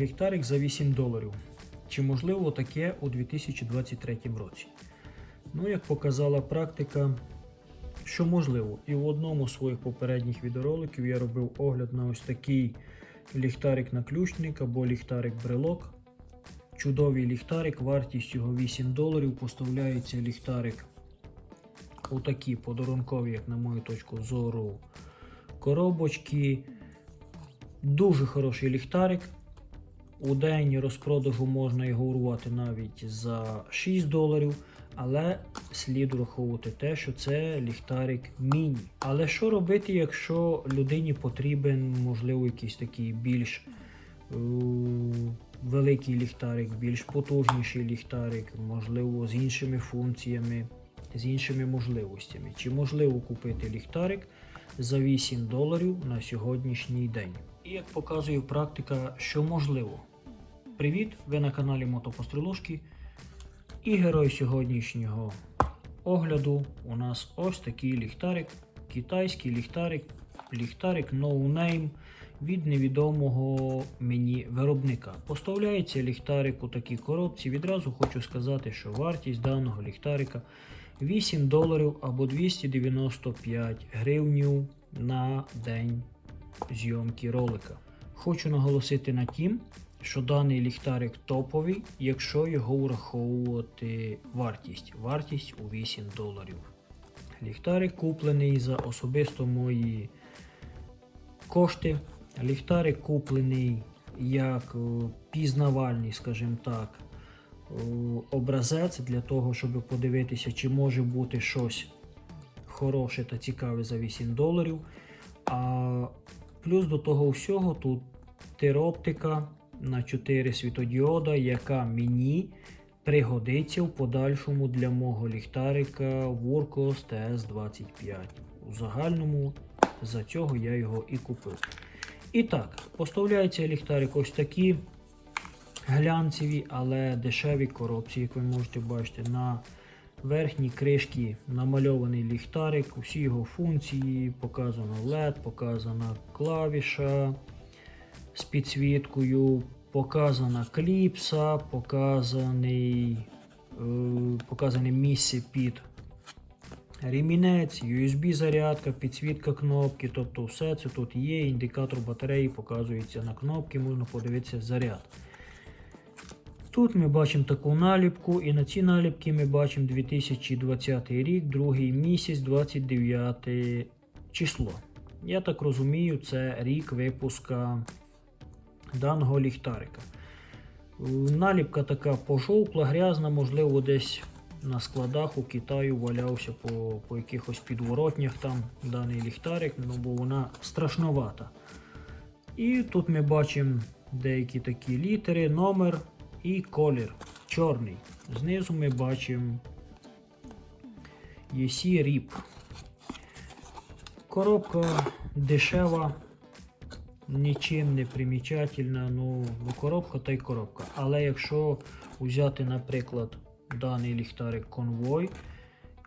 Ліхтарик за 8 доларів. Чи можливо таке у 2023 році? Ну, як показала практика, що можливо. І в одному з своїх попередніх відеороликів я робив огляд на ось такий ліхтарик-наключник або ліхтарик-брелок. Чудовий ліхтарик, вартість його 8 доларів. Поставляється ліхтарик у такі подарункові, як на мою точку зору, коробочки. Дуже хороший ліхтарик. У день розпродажу можна його урвати навіть за 6 доларів. Але слід враховувати те, що це ліхтарик міні. Але що робити, якщо людині потрібен, можливо, якийсь такий більш е, великий ліхтарик, більш потужніший ліхтарик, можливо, з іншими функціями, з іншими можливостями? Чи можливо купити ліхтарик за 8 доларів на сьогоднішній день? І як показує практика, що можливо. Привіт! Ви на каналі Мотопострілушки. І герой сьогоднішнього огляду у нас ось такий ліхтарик. Китайський ліхтарик, ліхтарик No Name від невідомого мені виробника. Поставляється ліхтарик у такій коробці. Відразу хочу сказати, що вартість даного ліхтарика 8 доларів або 295 гривнів на день зйомки ролика. Хочу наголосити на тім, що даний ліхтарик топовий, якщо його враховувати вартість. Вартість у 8 доларів. Ліхтарик куплений за особисто мої кошти. Ліхтарик куплений як е, пізнавальний, скажімо так, е, образець для того, щоб подивитися, чи може бути щось хороше та цікаве за 8 доларів. А плюс до того всього тут тироптика на 4 світодіода, яка мені пригодиться в подальшому для мого ліхтарика Wurkos TS25. У загальному за цього я його і купив. І так, поставляється ліхтарик ось такі глянцеві, але дешеві коробці, як ви можете бачити, на верхній кришці намальований ліхтарик, усі його функції, показано LED, показана клавіша з підсвіткою, показана кліпса, показаний, е, показане місце під ремінець, USB зарядка, підсвітка кнопки, тобто все це тут є. Індикатор батареї показується на кнопки, можна подивитися заряд. Тут ми бачимо таку наліпку, і на цій наліпці ми бачимо 2020 рік, другий місяць, 29 число. Я так розумію, це рік випуска даного ліхтарика. Наліпка така пожовкла, грязна, можливо, десь на складах у Китаю валявся по, по якихось підворотнях там даний ліхтарик, ну бо вона страшновата. І тут ми бачимо деякі такі літери, номер і колір чорний. Знизу ми бачимо EC RIP. Коробка дешева, нічим не примічательна, ну, ну коробка та й коробка. Але якщо взяти, наприклад, даний ліхтарик конвой,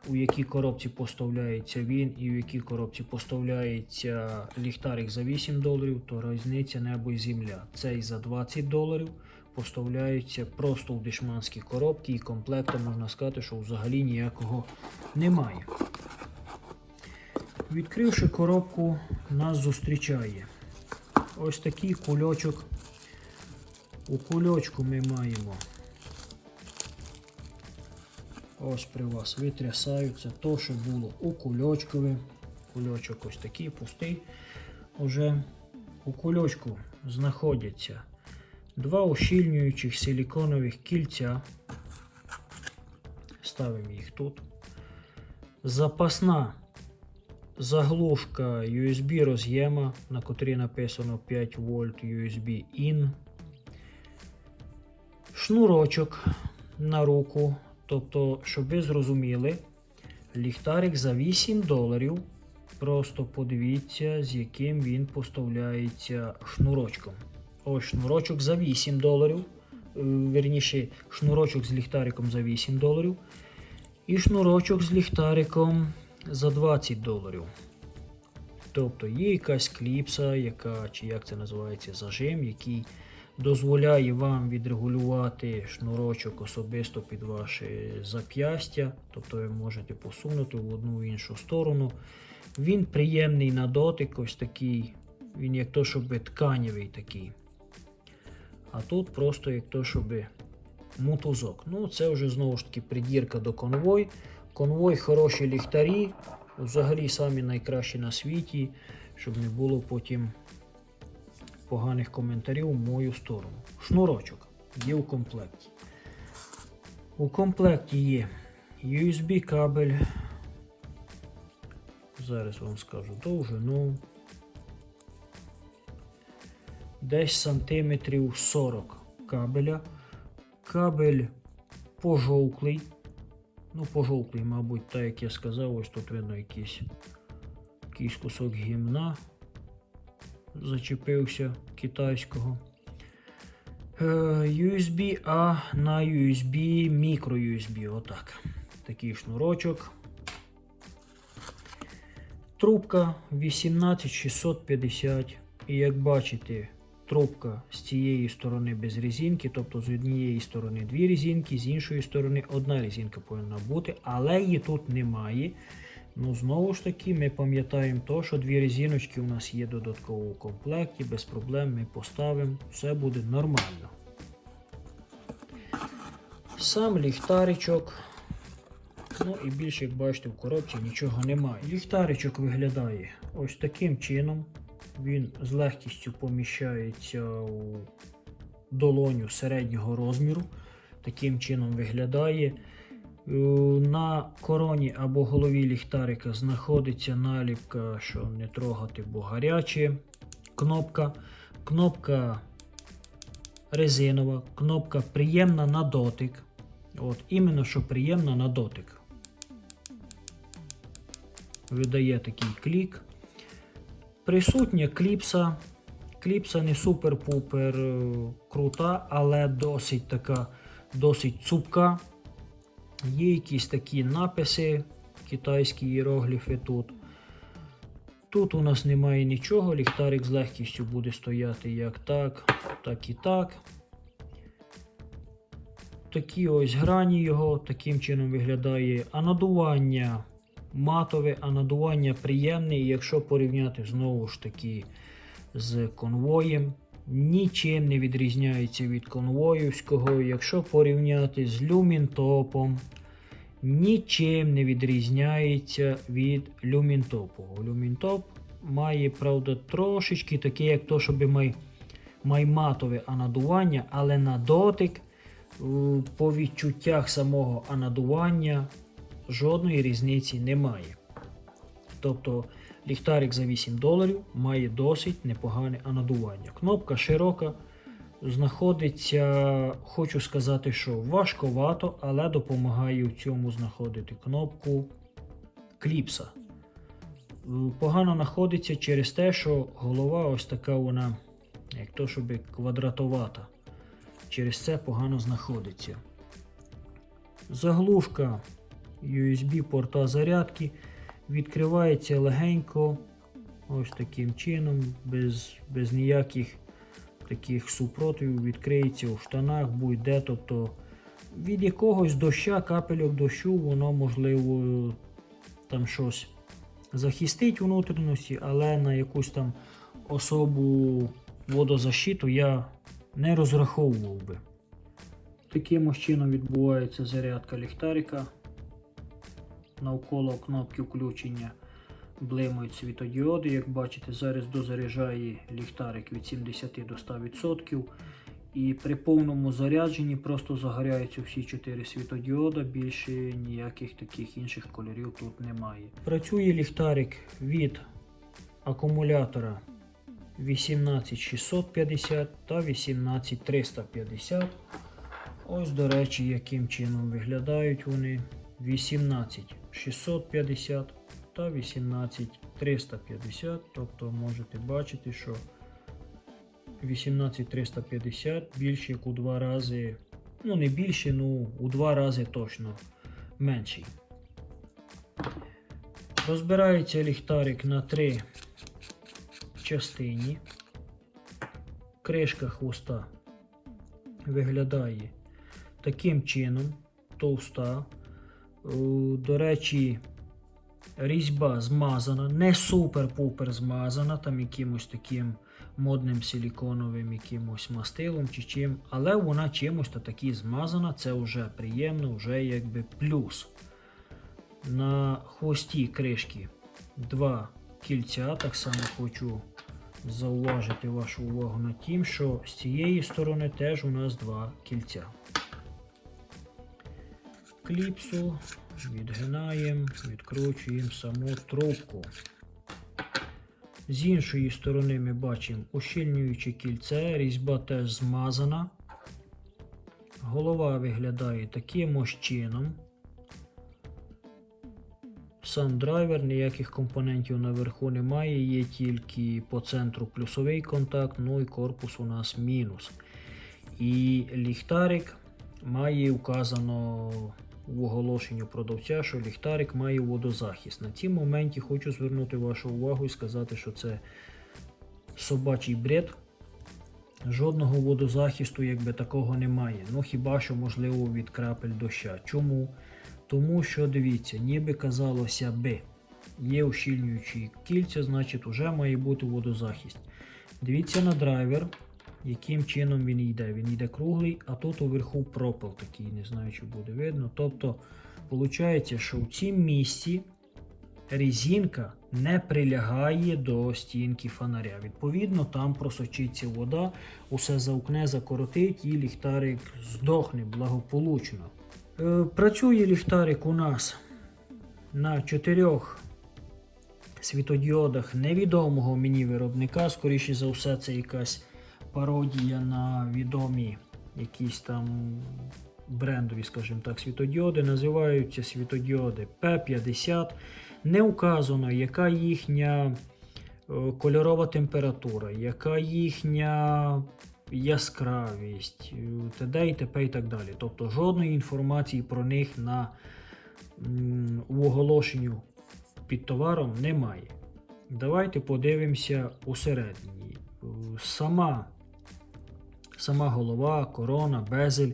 у якій коробці поставляється він і в якій коробці поставляється ліхтарик за 8 доларів, то різниця небо і земля. Цей за 20 доларів поставляється просто в дешманській коробці і комплекта можна сказати, що взагалі ніякого немає. Відкривши коробку, нас зустрічає ось такий кульочок. У кульочку ми маємо ось при вас витрясаються то, що було у кульочкові. Кульочок ось такий пустий. Уже у кульочку знаходяться два ущільнюючих силіконових кільця. Ставимо їх тут. Запасна заглушка USB роз'єма, на котрій написано 5 вольт USB IN. Шнурочок на руку. Тобто, щоб ви зрозуміли, ліхтарик за 8 доларів. Просто подивіться, з яким він поставляється шнурочком. Ось шнурочок за 8 доларів. Е, Верніше, шнурочок з ліхтариком за 8 доларів. І шнурочок з ліхтариком за 20 доларів. Тобто є якась кліпса, яка, чи як це називається, зажим, який дозволяє вам відрегулювати шнурочок особисто під ваше зап'ястя, тобто ви можете посунути в одну в іншу сторону. Він приємний на дотик, ось такий, він як то, щоб тканєвий такий. А тут просто як то, щоб мотузок. Ну, це вже знову ж таки придірка до конвой. Конвой хороші ліхтарі, взагалі самі найкращі на світі, щоб не було потім поганих коментарів в мою сторону. Шнурочок є у комплекті. У комплекті є USB кабель. Зараз вам скажу довжину. Десь сантиметрів 40 кабеля. Кабель пожовклий. Ну, пожовклий, мабуть, так як я сказав, ось тут видно якийсь, якийсь кусок гімна зачепився китайського. Е, USB A на USB, мікро USB, отак. Такий шнурочок. Трубка 18650. І як бачите, трубка з цієї сторони без резинки, тобто з однієї сторони дві резинки, з іншої сторони одна резинка повинна бути, але її тут немає. Ну, знову ж таки, ми пам'ятаємо то, що дві резиночки у нас є додатково у комплекті, без проблем ми поставимо, все буде нормально. Сам ліхтаричок. Ну і більше, як бачите, в коробці нічого немає. Ліхтаричок виглядає ось таким чином. Він з легкістю поміщається у долоню середнього розміру. Таким чином виглядає. Е, На короні або голові ліхтарика знаходиться наліпка, що не трогати, бо гаряче. Кнопка. Кнопка резинова, кнопка приємна на дотик. От, іменно що приємна на дотик. Видає такий клік. Присутня кліпса. Кліпса не супер-пупер е, крута, але досить така, досить цупка. Є якісь такі написи, китайські іерогліфи тут. Тут у нас немає нічого, ліхтарик з легкістю буде стояти як так, так і так. Такі ось грані його, таким чином виглядає. А надування матове, а надування приємне. І якщо порівняти знову ж таки з конвоєм, нічим не відрізняється від конвоївського. Якщо порівняти з люмінтопом, нічим не відрізняється від люмінтопу. Люмінтоп має, правда, трошечки таке, як то, щоб май, май матове анадування, але на дотик, по відчуттях самого анадування, жодної різниці немає. Тобто ліхтарик за 8 доларів має досить непогане анадування. Кнопка широка, знаходиться, хочу сказати, що важковато, але допомагає в цьому знаходити кнопку кліпса. Погано знаходиться через те, що голова ось така вона, як то, щоб квадратовата. Через це погано знаходиться. Заглушка USB порта зарядки відкривається легенько, ось таким чином, без, без ніяких таких супротивів, відкриється у штанах, будь-де. Тобто від якогось доща, капельок дощу, воно можливо там щось захистить внутрішності, але на якусь там особу водозащиту я не розраховував би. Таким чином відбувається зарядка ліхтарика. Навколо кнопки включення блимають світодіоди. Як бачите, зараз дозаряджає ліхтарик від 70 до 100%. І при повному зарядженні просто загоряються всі 4 світодіода, більше ніяких таких інших кольорів тут немає. Працює ліхтарик від акумулятора 18650 та 18350. Ось, до речі, яким чином виглядають вони. 18650 та 18350. Тобто можете бачити, що 18350 більше як у два рази, ну не більше, ну у два рази точно менший. Розбирається ліхтарик на три частині. Кришка хвоста виглядає таким чином, товста. До речі, різьба змазана, не супер-пупер змазана, там якимось таким модним силіконовим якимось мастилом чи чим, але вона чимось то таки змазана, це вже приємно, вже якби плюс. На хвості кришки два кільця. Так само хочу зауважити вашу увагу на тім, що з цієї сторони теж у нас два кільця. Кліпсу відгинаємо, відкручуємо саму трубку. З іншої сторони ми бачимо ущільнююче кільце, різьба теж змазана. Голова виглядає таким ось чином. Сам драйвер, ніяких компонентів наверху немає, є тільки по центру плюсовий контакт, ну і корпус у нас мінус. І ліхтарик має вказано в оголошенні продавця, що ліхтарик має водозахист. На цій моменті хочу звернути вашу увагу і сказати, що це собачий бред. Жодного водозахисту якби такого немає. Ну хіба що можливо від крапель доща. Чому? Тому що дивіться, ніби казалося би, є ущільнюючі кільця, значить вже має бути водозахист. Дивіться на драйвер, яким чином він йде. Він йде круглий, а тут уверху пропил такий, не знаю, чи буде видно. Тобто, виходить, що в цім місці резинка не прилягає до стінки фонаря. Відповідно, там просочиться вода, усе заукне, закоротить і ліхтарик здохне благополучно. Е, Працює ліхтарик у нас на чотирьох світодіодах невідомого мені виробника. Скоріше за все, це якась пародія на відомі якісь там брендові, скажімо так, світодіоди. Називаються світодіоди P50. Не указано, яка їхня е, кольорова температура, яка їхня яскравість, е, т.д. і т.п. і так далі. Тобто жодної інформації про них на в оголошенню під товаром немає. Давайте подивимося усередині. Е, Сама, сама голова, корона, безель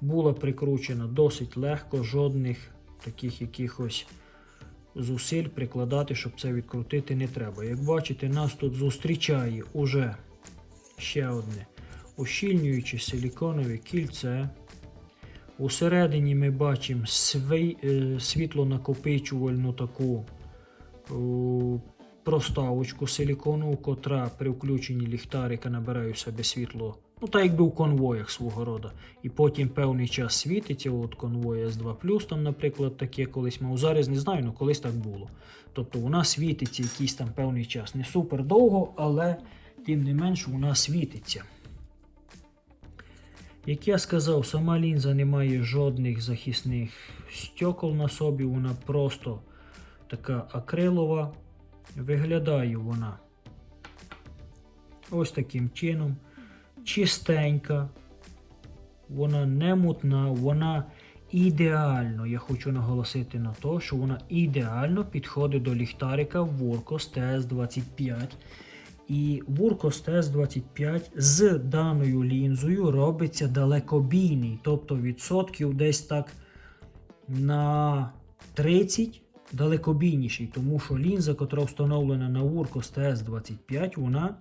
була прикручена досить легко, жодних таких якихось зусиль прикладати, щоб це відкрутити, не треба. Як бачите, нас тут зустрічає уже ще одне ущільнююче силіконове кільце. Усередині ми бачимо свій, е, світлонакопичувальну таку о, проставочку силіконову, котра при включенні ліхтарика набирає в себе світло. Ну, так якби у конвоях свого роду. І потім певний час світиться. От конвой S2, там, наприклад, таке колись мав. Зараз не знаю, але колись так було. Тобто вона світиться якийсь там певний час. Не супер довго, але тим не менш вона світиться. Як я сказав, сама лінза не має жодних захисних стекол на собі, вона просто така акрилова. Виглядає вона ось таким чином. Чистенька, вона не мутна, вона ідеально, я хочу наголосити на те, що вона ідеально підходить до ліхтарика Vorkos TS25. І Вуркос TS25 з даною лінзою робиться далекобійний, тобто відсотків десь так на 30 далекобійніший, тому що лінза, яка встановлена на Вуркос TS25, вона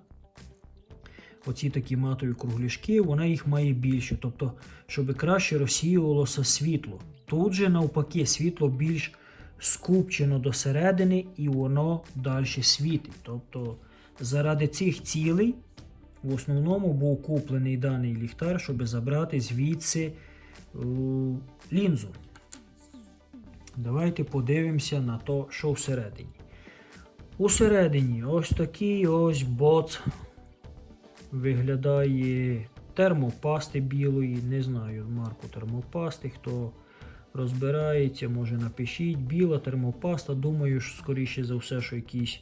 оці такі матові кругляшки, вона їх має більше, тобто, щоб краще розсіювалося світло. Тут же навпаки світло більш скупчено до середини і воно далі світить. Тобто Заради цих цілей в основному був куплений даний ліхтар, щоб забрати звідси е, лінзу. Давайте подивимося на то, що всередині. Усередині ось такий ось боц виглядає термопасти білої. Не знаю марку термопасти. Хто розбирається, може напишіть. Біла термопаста. Думаю, що скоріше за все, що якийсь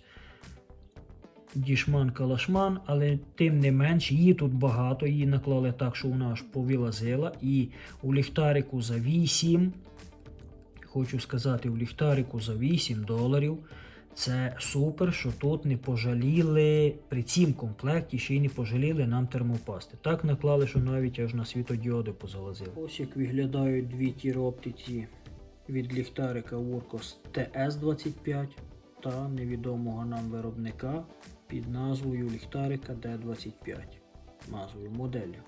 дішман калашман, але тим не менш, її тут багато, її наклали так, що вона аж повилазила. І у ліхтарику за 8, хочу сказати, у ліхтарику за 8 доларів. Це супер, що тут не пожаліли при цім комплекті, ще й не пожаліли нам термопасти. Так наклали, що навіть аж на світодіоди позалазили. Ось як виглядають дві тіроптиці від ліхтарика Urkos TS25 та невідомого нам виробника під назвою ліхтарика D25, назвою моделлю.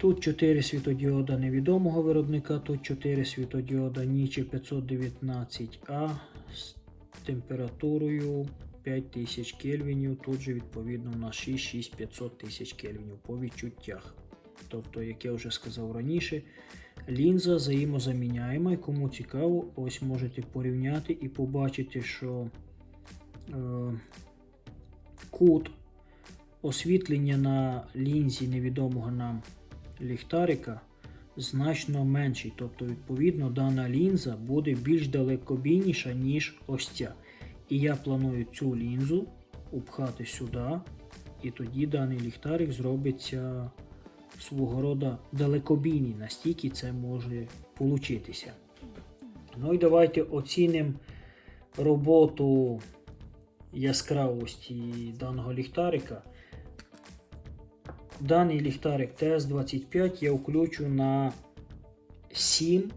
Тут 4 світодіода невідомого виробника, тут 4 світодіода Нічі 519А з температурою 5000 кельвінів. Тут же відповідно на 6-6500 тисяч кельвінів по відчуттях. Тобто, як я вже сказав раніше, лінза взаємозаміняєма і кому цікаво, ось можете порівняти і побачити, що е, кут освітлення на лінзі невідомого нам ліхтарика значно менший. Тобто, відповідно, дана лінза буде більш далекобійніша, ніж ось ця. І я планую цю лінзу упхати сюди, і тоді даний ліхтарик зробиться свого роду далекобійний, настільки це може получитися. Ну і давайте оцінимо роботу яскравості даного ліхтарика. Даний ліхтарик TS25 я включу на 7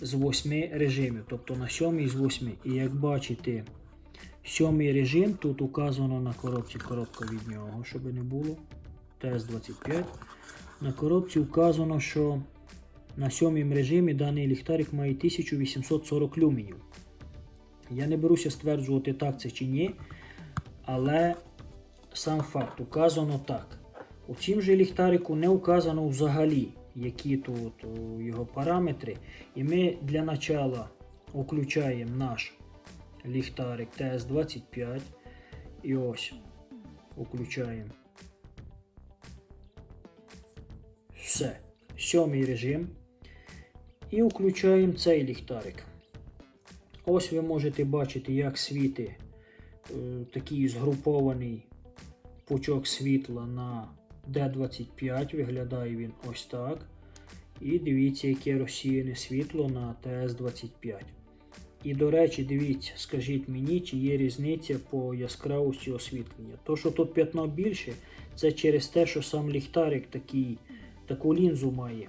з 8 режимів, тобто на 7 з 8. І як бачите, сьомий режим тут указано на коробці коробка від нього, щоб не було. TS25. На коробці вказано, що на сьомому режимі даний ліхтарик має 1840 люменів. Я не беруся стверджувати, так це чи ні, але сам факт указано так. У цім же ліхтарику не указано взагалі, які тут його параметри. І ми для начала включаємо наш ліхтарик TS25. І ось включаємо. Все. Сьомий режим. І включаємо цей ліхтарик. Ось ви можете бачити, як світи е, такий згрупований пучок світла на D25. Виглядає він ось так. І дивіться, яке розсіяне світло на TS25. І, до речі, дивіться, скажіть мені, чи є різниця по яскравості освітлення. То, що тут п'ятно більше, це через те, що сам ліхтарик такий, таку лінзу має.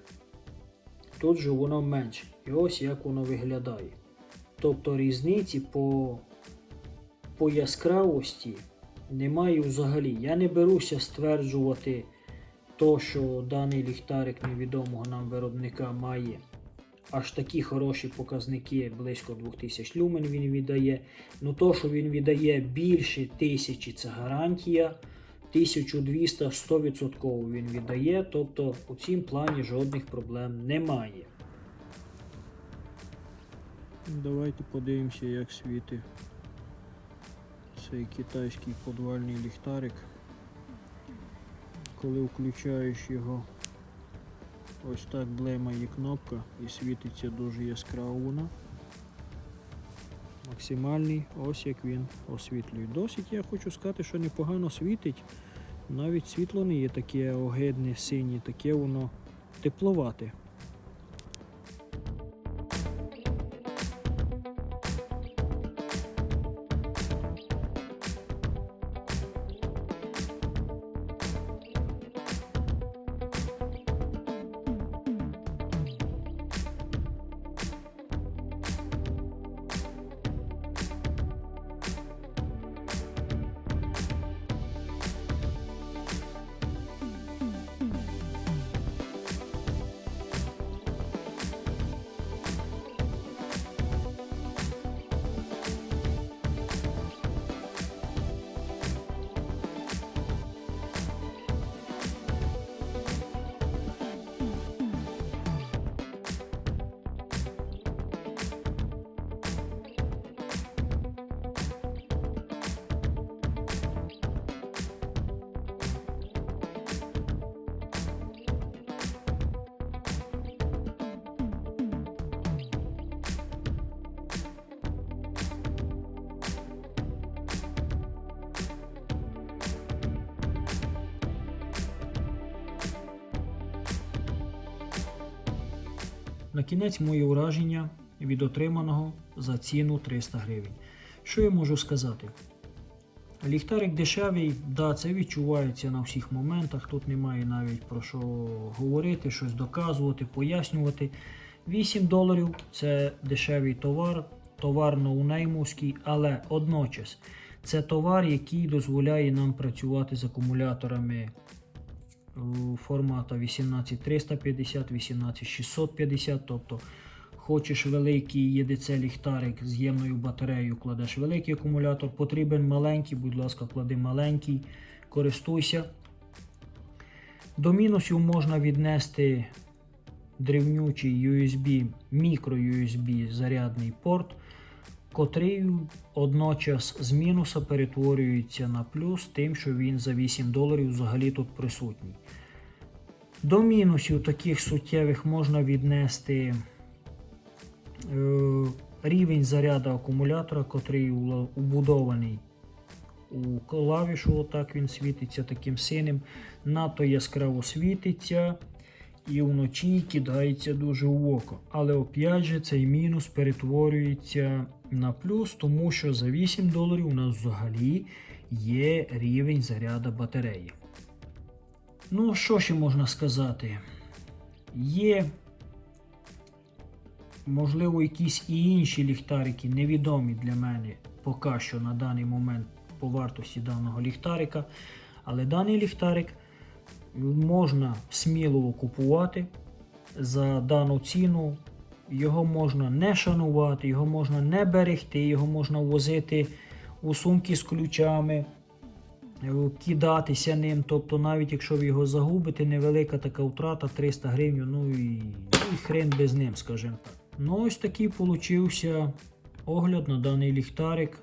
Тут же воно менше. І ось як воно виглядає. Тобто різниці по, по яскравості немає взагалі. Я не беруся стверджувати то, що даний ліхтарик невідомого нам виробника має аж такі хороші показники, близько 2000 люмен він віддає. Ну то, що він віддає більше тисячі, це гарантія. 1200 100% він віддає, тобто у цім плані жодних проблем немає. Давайте подивимося, як світить цей китайський подвальний ліхтарик. Коли включаєш його, ось так блимає кнопка і світиться дуже яскраво вона. Максимальний, ось як він освітлює. Досить я хочу сказати, що непогано світить. Навіть світло не є таке огидне, синє, таке воно тепловате. На кінець мої ураження від отриманого за ціну 300 гривень. Що я можу сказати? Ліхтарик дешевий, да, це відчувається на всіх моментах. Тут немає навіть про що говорити, щось доказувати, пояснювати. 8 доларів це дешевий товар, товар ноунеймовський, але одночас це товар, який дозволяє нам працювати з акумуляторами формату 18350, 18650. Тобто, хочеш великий ЄДЦ ліхтарик з ємною батареєю, кладеш великий акумулятор, потрібен маленький, будь ласка, клади маленький, користуйся. До мінусів можна віднести древнючий USB, мікро USB зарядний порт, котрий одночас з мінуса перетворюється на плюс, тим, що він за 8 доларів взагалі тут присутній. До мінусів таких суттєвих можна віднести е, рівень заряду акумулятора, котрий убудований у клавішу, отак він світиться таким синим, надто яскраво світиться і вночі кидається дуже в око. Але опять же цей мінус перетворюється на плюс, тому що за 8 доларів у нас взагалі є рівень заряду батареї. Ну, що ще можна сказати? Є, можливо, якісь і інші ліхтарики, невідомі для мене поки що на даний момент по вартості даного ліхтарика. Але даний ліхтарик можна сміливо купувати за дану ціну. Його можна не шанувати, його можна не берегти, його можна возити у сумки з ключами, е, кидатися ним. Тобто, навіть якщо ви його загубите, невелика така втрата 300 гривень, ну і, і хрен без ним, скажімо так. Ну, ось такий получився огляд на даний ліхтарик.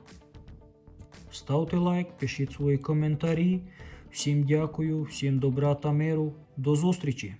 Ставте лайк, пишіть свої коментарі. Всім дякую, всім добра та миру. До зустрічі!